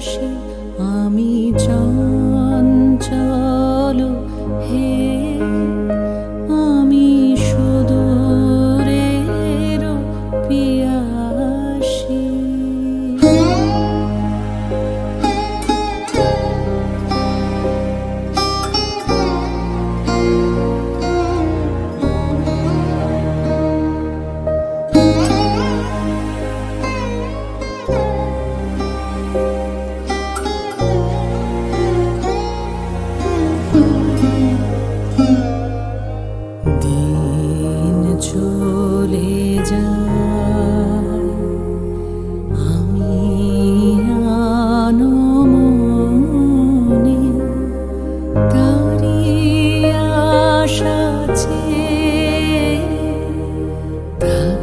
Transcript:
心。